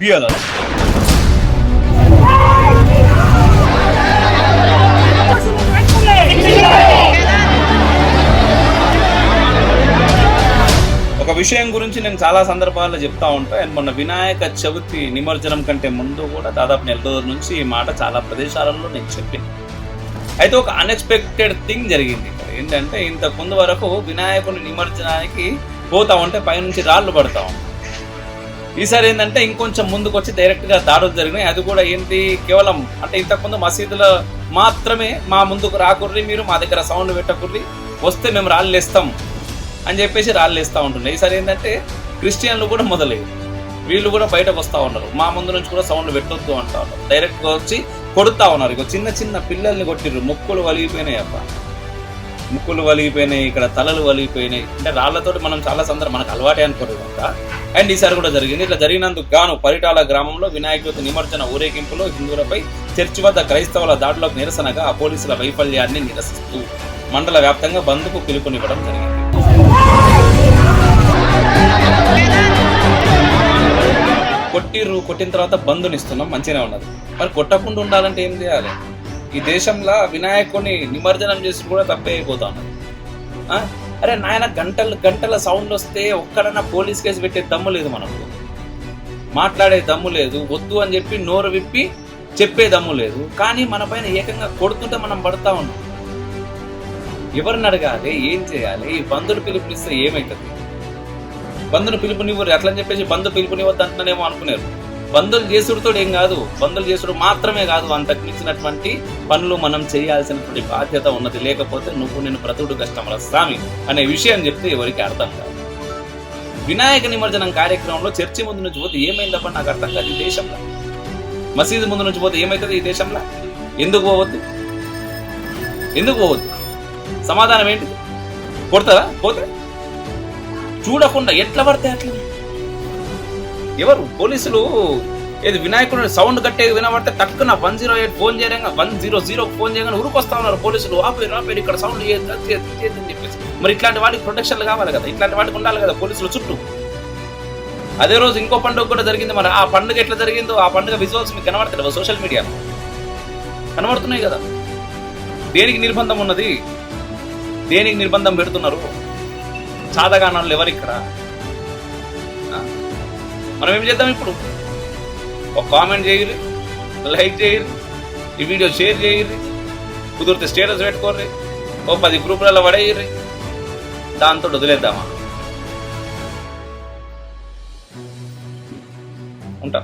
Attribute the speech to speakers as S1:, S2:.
S1: బియ్యాల? ఒక విషయం గురించి నేను చాలా సందర్భాల్లో చెప్తా ఉంటా. మొన్న వినాయక చవితి నిమజ్జనం కంటే ముందు కూడా దాదాపు నెల రోజుల నుంచి ఈ మాట చాలా ప్రదేశాలలో నేను చెప్పింది అయితే ఒక అన్ఎక్స్పెక్టెడ్ థింగ్ జరిగింది ఇక్కడ. ఏంటంటే ఇంతకు ముందు వరకు వినాయకుని నిమజ్జనానికి పోతా ఉంటే పైనుంచి రాళ్ళు పడతా ఉంటాయి. ఈసారి ఏంటంటే ఇంకొంచెం ముందుకు వచ్చి డైరెక్ట్గా దాడులు జరిగినాయి. అది కూడా ఏంటి కేవలం అంటే ఇంతకుముందు మసీదులో మాత్రమే మా ముందుకు రాకుర్రి మీరు మా దగ్గర సౌండ్ పెట్టకుర్రి వస్తే మేము రాళ్ళేస్తాం అని చెప్పేసి రాళ్ళు వేస్తూ ఉంటున్నాయి. ఈసారి ఏంటంటే క్రిస్టియన్లు కూడా మొదలయ్యి వీళ్ళు కూడా బయటకు వస్తూ ఉన్నారు. మా ముందు నుంచి కూడా సౌండ్ పెట్టొద్దు అంటా ఉన్నారు. డైరెక్ట్గా వచ్చి కొడుతా ఉన్నారు. ఇక చిన్న చిన్న పిల్లల్ని కొట్టిర్రు. ముక్కులు వలిగిపోయినాయి అబ్బ. ముక్కులు వలిగిపోయినాయి ఇక్కడ తలలు వలిగిపోయినాయి. అంటే రాళ్ళతోటి మనం చాలా సందర్భం మనకు అలవాటే అనుకోరు కదా. అండ్ ఈసారి కూడా జరిగింది. ఇట్లా జరిగినందుకు గాను పరిటాల గ్రామంలో వినాయక చవితి నిమజ్జన ఊరేగింపులో హిందువులపై చర్చి వద్ద క్రైస్తవుల దాడులకు నిరసనగా ఆ పోలీసుల వైఫల్యాన్ని నిరసిస్తూ మండల వ్యాప్తంగా బంద్కు పిలుపునివ్వడం జరిగింది. కొట్టిర్రు కొట్టిన తర్వాత బంధునిస్తున్నాం మంచిగానే ఉన్నది. మరి కొట్టకుండా ఉండాలంటే ఏం చేయాలి? ఈ దేశంలో వినాయకుడిని నిమజ్జనం చేసి కూడా తప్పే అయిపోతా. ఉన్నది అరే నాయన గంటలు గంటల సౌండ్ వస్తే ఒక్కడన్నా పోలీస్ కేసు పెట్టే దమ్ము లేదు మనకు. మాట్లాడే దమ్ము లేదు వద్దు అని చెప్పి నోరు విప్పి చెప్పే దమ్ము లేదు. కానీ మన పైన ఏకంగా కొడుతుంటే మనం పడతా ఉన్నాం. ఎవరిని అడగాలి ఏం చేయాలి? ఈ బంధులు పిలుపునిస్తే ఏమవుతుంది బంధును పిలుపునివ్వరు అట్లని చెప్పేసి బంధు పిలుపునివ్వద్దు అంటున్నానేమో అనుకున్నారు బంధులు చేసుడుతోడు ఏం కాదు బంధులు చేసుడు మాత్రమే కాదు అంతకు మించినటువంటి పనులు మనం చేయాల్సినటువంటి బాధ్యత ఉన్నది. లేకపోతే నువ్వు నేను బ్రతుడు కష్టమల స్వామి అనే విషయం చెప్తే ఎవరికి అర్థం కాదు. వినాయక నిమజ్జనం కార్యక్రమంలో చర్చి ముందు నుంచి పోతే ఏమైందప్ప నాకు అర్థం కాదు. ఈ దేశంలో. మసీదు ముందు నుంచి పోతే ఏమవుతుంది ఈ దేశంలో? ఎందుకు పోవద్దు? ఎందుకు పోవద్దు? సమాధానం ఏంటి కొడతారా? పోతే? చూడకుండా ఎట్లా పడితే అట్లా ఎవరు? పోలీసులు ఏది వినాయకుడు సౌండ్ కట్టేది వినబడితే టక్కున వన్ జీరో ఎయిట్ ఫోన్ చేయగా వన్ జీరో జీరో ఫోన్ చేయగానే ఉరుకొస్తా ఉన్నారు పోలీసులు. ఆపేరు ఆపేరు ఇక్కడ సౌండ్ చేయొద్దు, అని చెప్పేసి. మరి ఇట్లాంటి వాటికి ప్రొటెక్షన్లు కావాలి కదా. ఇట్లాంటి వాటికి ఉండాలి కదా పోలీసులు చుట్టూ. అదే రోజు ఇంకో పండుగ కూడా జరిగింది మరి ఆ పండుగ ఎట్లా జరిగిందో ఆ పండుగ విజువల్స్ మీకు కనబడతాయి సోషల్ మీడియాలో కనబడుతున్నాయి కదా. దేనికి నిర్బంధం ఉన్నది? దేనికి నిర్బంధం పెడుతున్నారు? చాదగానాలు ఎవరు ఇక్కడ మనం ఏం చేద్దాం ఇప్పుడు? ఒక కామెంట్ చేయరు లైక్ చేయరు ఈ వీడియో షేర్ చేయరు కుదిరితే స్టేటస్ పెట్టుకోర్రి ఓ పది గ్రూపులలో పడేయర్రి దాంతో వదిలేద్దామా? ఉంటా.